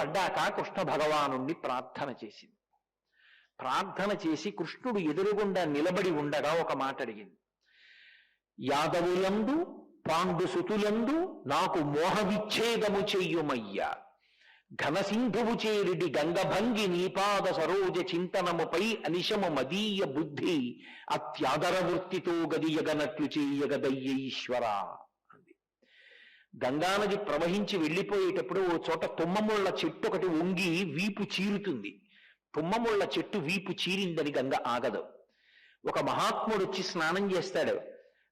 పడ్డాక కృష్ణ భగవానుణ్ణి ప్రార్థన చేసింది. ప్రార్థన చేసి కృష్ణుడు ఎదురుగుండా నిలబడి ఉండగా ఒక మాట అడిగింది. యాదవులందు పాండు సుతులందు నాకు మోహవిచ్ఛేదము చెయ్యుమయ్యా ఘనసింధువు చేరిడి గంగభంగి నీపాద సరోజ చింతనముపై అనిశము మదీయ బుద్ధి అత్యాదర వృత్తితో గదియగనట్లు చేయగదయ్య ఈశ్వరా. గంగానది ప్రవహించి వెళ్ళిపోయేటప్పుడు ఓ చోట తుమ్మముళ్ళ చెట్టు ఒకటి వంగి వీపు చీరుతుంది. తుమ్మముళ్ళ చెట్టు వీపు చీరిందని గంగ ఆగదు. ఒక మహాత్ముడు వచ్చి స్నానం చేస్తాడు.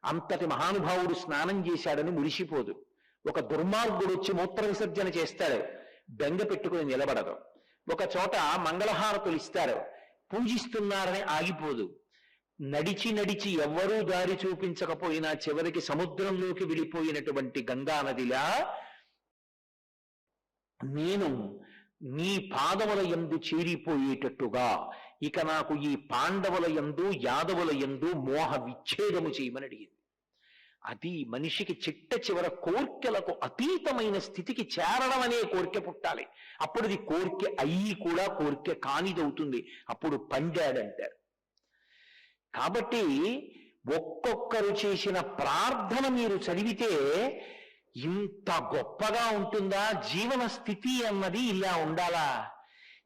అంతటి మహానుభావుడు స్నానం చేశాడని మురిసిపోదు. ఒక దుర్మార్గుడు వచ్చి మూత్ర విసర్జన చేస్తాడు. బెంగ పెట్టుకుని నిలబడదు. ఒక చోట మంగళహారతులు ఇస్తారు. పూజిస్తున్నారని ఆగిపోదు. నడిచి నడిచి ఎవ్వరూ దారి చూపించకపోయినా చివరికి సముద్రంలోకి వెళ్ళిపోయినటువంటి గంగా నదిలా నేను నీ పాదముల యందు చేరిపోయేటట్టుగా. ఇక నాకు ఈ పాండవుల యందు యాదవుల యందు మోహ విచ్ఛేదము చేయమని అడిగింది. అది మనిషికి చిట్ట చివర కోర్కెలకు అతీతమైన స్థితికి చేరడం అనే కోరిక పుట్టాలి. అప్పుడు అది కోరిక అయ్యి కూడా కోరిక కానిదవుతుంది. అప్పుడు పండాడంటారు కాబట్టి ఒక్కొక్కరు చేసిన ప్రార్థన మీరు చదివితే ఇంత గొప్పగా ఉంటుందా? జీవన స్థితి అన్నది ఇలా ఉండాలా?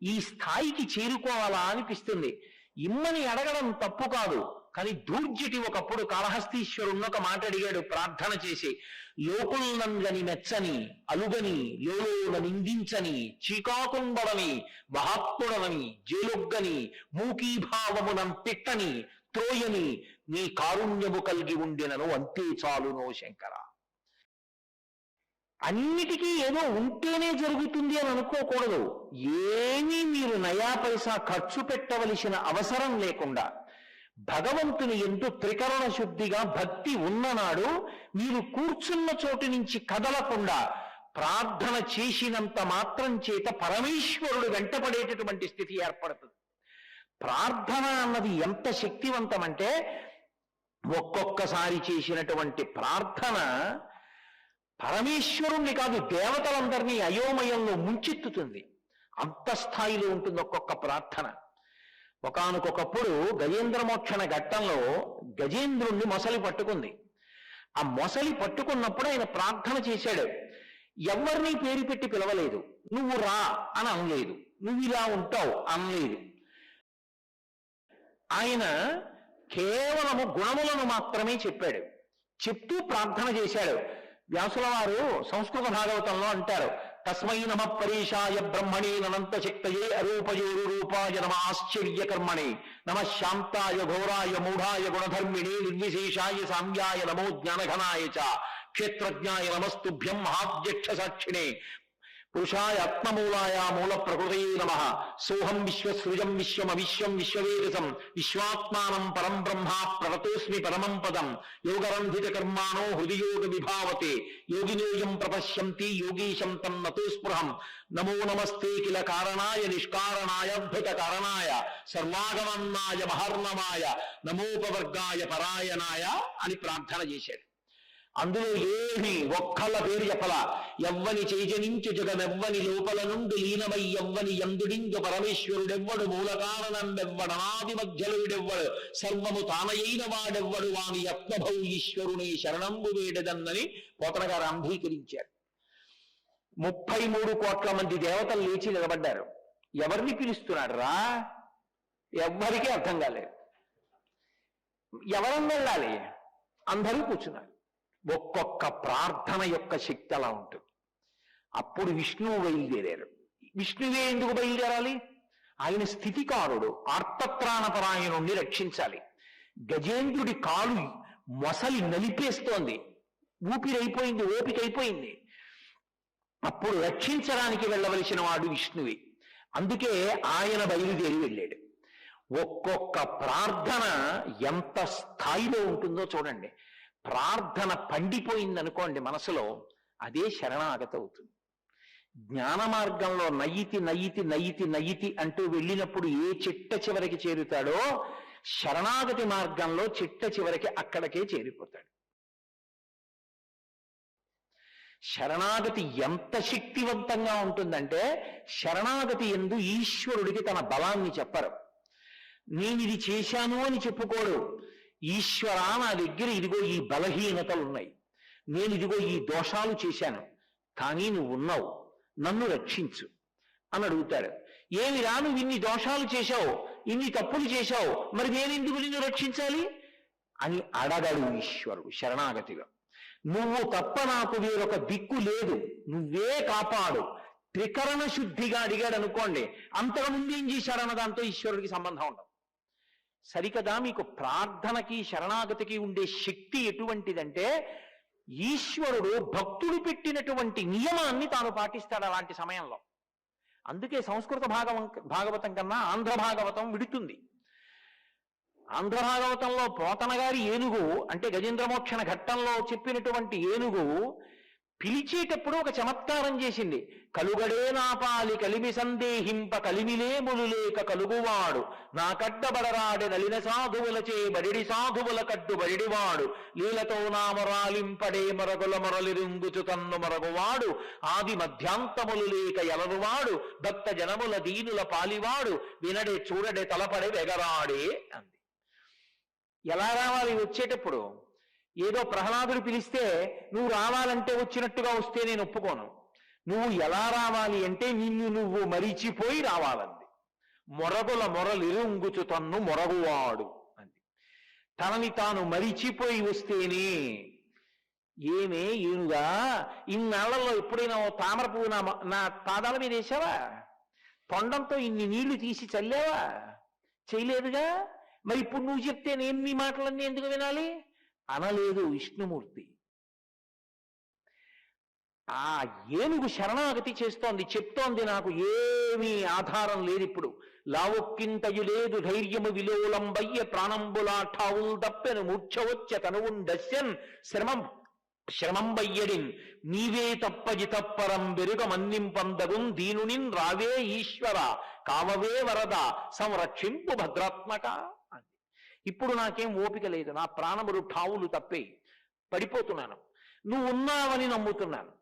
ఈ స్థాయికి చేరుకోవాలా అనిపిస్తుంది. ఇమ్మని అడగడం తప్పు కాదు. కానీ దూర్జటి ఒకప్పుడు కాళహస్తీశ్వరుణ్ణి ఒక మాట అడిగాడు ప్రార్థన చేసి లోకుల్నంగని మెచ్చని అలుగని లోలోన నిందించని చీకాకుండవని మహాత్ముడవని జేలొగ్గని మూకీభావమునం తిట్టని త్రోయని నీ కారుణ్యము కలిగి ఉండినను అంతే చాలునో శంకర. అన్నిటికీ ఏదో ఉంటేనే జరుగుతుంది అని అనుకోకూడదు. ఏమీ మీరు నయా పైసా ఖర్చు పెట్టవలసిన అవసరం లేకుండా భగవంతుని ఎందు త్రికరణ శుద్ధిగా భక్తి ఉన్ననాడు మీరు కూర్చున్న చోటు నుంచి కదలకుండా ప్రార్థన చేసినంత మాత్రం చేత పరమేశ్వరుడు వెంటపడేటటువంటి స్థితి ఏర్పడుతుంది. ప్రార్థన అన్నది ఎంత శక్తివంతమంటే ఒక్కొక్కసారి చేసినటువంటి ప్రార్థన పరమేశ్వరుణ్ణి కాదు దేవతలందరినీ అయోమయంలో ముంచెత్తుతుంది. అంత స్థాయిలో ఉంటుంది ఒక్కొక్క ప్రార్థన. ఒకనకొకప్పుడు గజేంద్రమోక్షణ ఘట్టంలో గజేంద్రుణ్ణి మొసలి పట్టుకుంది. ఆ మొసలి పట్టుకున్నప్పుడు ఆయన ప్రార్థన చేశాడు. ఎవరిని పేరు పెట్టి పిలవలేదు. నువ్వు రా అని అనలేదు. నువ్వు ఇలా ఉంటావు అనలేదు. ఆయన కేవలము గుణములను మాత్రమే చెప్పాడు. చెప్తూ ప్రార్థన చేశాడు. వ్యాసుల వారు సంస్కృత భాగవతంలో అంటారు తస్మై నమ పరీషాయ బ్రహ్మణే ననంత శక్తయే అరూపయోరు రూపాయ నమ ఆశ్చర్యకర్మణి నమ శాంతాయ ఘోరాయ మూఢాయ గుణధర్మిణి నిర్విశేషాయ సామ్యాయ నమో జ్ఞానఘనాయ చ క్షేత్రజ్ఞాయ నమస్తుభ్యం మహాధ్యక్ష సాక్షిణే పురుషాయ ఆత్మమూలాయ మూల ప్రకృతయే నమ. సోహం విశ్వసృజం విశ్వం అవిశ్వం విశ్వవేదసం. విశ్వాత్మానం పరం బ్రహ్మ ప్రవతోస్మి పరమం పదం. యోగరంధిత కర్మాణో హృదయోగ విభావతే. యోగినోయం ప్రపశ్యంతి యోగీశం తం నతో స్పృహం నమో నమస్తే కిల కారణాయ నిష్కారణాయ అద్భుత కారణాయ. సర్వాగమన్నాయ మహర్ణమాయ. నమోపవర్గాయ పరాయణాయ అని ప్రార్థన చేశాడు. అందులో ఏమి ఒక్కళ్ళ పేరు చెప్పలా. ఎవ్వని చైజనించు జగమెవ్వని లోపల నుండి లీనమై ఎవ్వని ఎందుడించు పరమేశ్వరుడెవ్వడు మూల మధ్యలుడెవ్వడు సర్వము తానయైన వాడెవ్వడు వాని యత్నభౌ ఈశ్వరుని శరణంబు వేడదన్నని పోతన గారు అంగీకరించారు ముప్పై మూడు కోట్ల మంది దేవతలు లేచి నిలబడ్డారు. ఎవరిని పిలుస్తున్నాడు రా ఎవ్వరికీ అర్థం కాలేదు. ఎవరం వెళ్ళాలి? అందరూ కూర్చున్నారు. ఒక్కొక్క ప్రార్థన యొక్క శక్తి అలా ఉంటుంది. అప్పుడు విష్ణువు బయలుదేరారు విష్ణువే ఎందుకు బయలుదేరాలి? ఆయన స్థితికారుడు ఆర్తత్రాణపరాయణుణ్ణి రక్షించాలి. గజేంద్రుడి కాలు మొసలి నలిపేస్తోంది. ఊపిరైపోయింది ఓపిక అయిపోయింది అప్పుడు రక్షించడానికి వెళ్ళవలసిన వాడు విష్ణువే. అందుకే ఆయన బయలుదేరి వెళ్ళాడు. ఒక్కొక్క ప్రార్థన ఎంత స్థాయిలో ఉంటుందో చూడండి. ప్రార్థన పండిపోయిందనుకోండి మనసులో అదే శరణాగత అవుతుంది జ్ఞాన మార్గంలో నయ్యితి నయ్యితి నయ్యితి నయ్యితి అంటూ వెళ్ళినప్పుడు ఏ చిట్ట చివరికి చేరుతాడో శరణాగతి మార్గంలో చిట్ట చివరికి అక్కడికే చేరిపోతాడు. శరణాగతి ఎంత శక్తివంతంగా ఉంటుందంటే శరణాగతి ఎందు ఈశ్వరుడికి తన బలాన్ని చెప్పరు. నేను ఇది చేశాను అని చెప్పుకోడు. ఈశ్వర నా దగ్గర ఇదిగో ఈ బలహీనతలు ఉన్నాయి. నేను ఇదిగో ఈ దోషాలు చేశాను. కానీ నువ్వు ఉన్నావు. నన్ను రక్షించు అని అడుగుతాడు. ఏమి రాను ఇన్ని దోషాలు చేశావు? ఇన్ని తప్పులు చేశావు? మరి నేనెందుకు నిన్ను రక్షించాలి? అని అడగడు ఈశ్వరుడు శరణాగతిగా. నువ్వు తప్ప నాకు వేరొక దిక్కు లేదు. నువ్వే కాపాడు. త్రికరణ శుద్ధిగా అడిగాడు అనుకోండి. అంతకుముందు ఏం చేశాడన్న దాంతో ఈశ్వరుడికి సంబంధం ఉండదు. సరికదా మీకు ప్రార్థనకి శరణాగతికి ఉండే శక్తి ఎటువంటిదంటే ఈశ్వరుడు భక్తుడు పెట్టినటువంటి నియమాన్ని తాను పాటిస్తాడు అలాంటి సమయంలో. అందుకే సంస్కృత భాగవం భాగవతం కన్నా ఆంధ్ర భాగవతం విడుతుంది. ఆంధ్ర భాగవతంలో పోతన గారి ఏనుగు అంటే గజేంద్రమోక్షణ ఘట్టంలో చెప్పినటువంటి ఏనుగు పిలిచేటప్పుడు ఒక చమత్కారం చేసింది. కలుగడే నాపాలి కలిమి సందేహింప కలిమిలేములు లేక కలుగువాడు. నా కడ్డబడరాడి నలిన సాధువులచే బడిడి సాధువుల కడ్డు బడిడివాడు. లీలతో నా మొరాలింపడే మరగుల మొరలిరుంగుచు తన్ను మరగువాడు. ఆది మధ్యాంతములు లేక ఎలరువాడు. భక్త జనముల దీనుల పాలివాడు. వినడే చూడడే తలపడే వెగరాడే అంది. ఎలా రావాలి? వచ్చేటప్పుడు ఏదో ప్రహ్లాదుడు పిలిస్తే నువ్వు రావాలంటే వచ్చినట్టుగా వస్తే నేను ఒప్పుకోను. నువ్వు ఎలా రావాలి అంటే నిన్ను నువ్వు మరిచిపోయి రావాలంది. మొరగుల మొరలిరుంగుచు తన్ను మొరగువాడు అంది. తనని తాను మరిచిపోయి వస్తేనే ఏమే ఏనుగా ఇన్నాళ్ళలో ఎప్పుడైనా ఓ తామర పువ్వు నా నా పాదాల మీద వేసావా తొండంతో ఇన్ని నీళ్ళు తీసి చల్లావా? చేయలేదుగా? మరి ఇప్పుడు నువ్వు చెప్తే నేను మీ మాటలన్నీ ఎందుకు వినాలి? అనలేదు విష్ణుమూర్తి. ఆ ఏనుగు శరణాగతి చేస్తోంది చెప్తోంది నాకు ఏమీ ఆధారం లేదు ఇప్పుడు. లావొక్కింతయు లేదు ధైర్యము విలోలంబయ్య ప్రాణంబులాఠావుల్ దప్పెను మూర్ఛవచ్చ తనువుండస్యన్ శ్రమం శ్రమంబయ్యడిన్. నీవే తప్పజి తప్పరం వెరుగ మన్నింపందగున్ దీనునిన్ రావే ఈశ్వర కావవే వరద సంరక్షింపు భద్రాత్మక. ఇప్పుడు నాకేం ఓపిక లేదు నా ప్రాణములు ఠావులు తప్పే పడిపోతున్నాను. నువ్వు ఉన్నావని నమ్ముతున్నాను.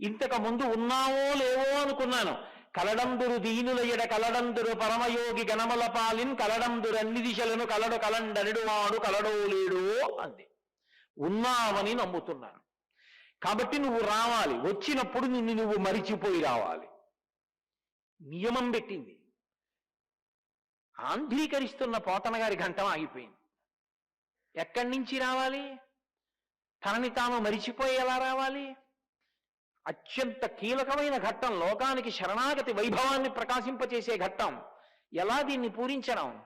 ఇంతకు ముందు ఉన్నావో లేవో అనుకున్నాను. కలడందురు దీనుల ఎడ కలడందురు పరమయోగి గణముల పాలిన్ కలడందురు అన్ని దిశలను కలడు కలండనుడు వాడు కలడో లేడో అంది. ఉన్నావని నమ్ముతున్నాను. కాబట్టి నువ్వు రావాలి. వచ్చినప్పుడు నిన్ను నువ్వు మరిచిపోయి రావాలి. నియమం పెట్టింది. ఆంధ్రీకరిస్తున్న పోతన గారి ఘంటం ఆగిపోయింది. ఎక్కడి నుంచి రావాలి? తనని తాను మరిచిపోయి ఎలా రావాలి? అత్యంత కీలకమైన ఘట్టం లోకానికి శరణాగతి వైభవాన్ని ప్రకాశింపచేసే ఘట్టం. ఎలా దీన్ని పూరించడం?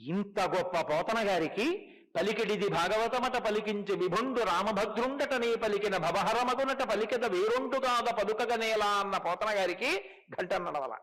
ఇంత గొప్ప పోతన గారికి పలికిడిది భాగవతమట పలికించు విభుండు రామభద్రుండటనే పలికిన భవహరమగునట పలికిద వేరొండుగాద పదుకగనేలా అన్న పోతన గారికి ఘంటం నడవల.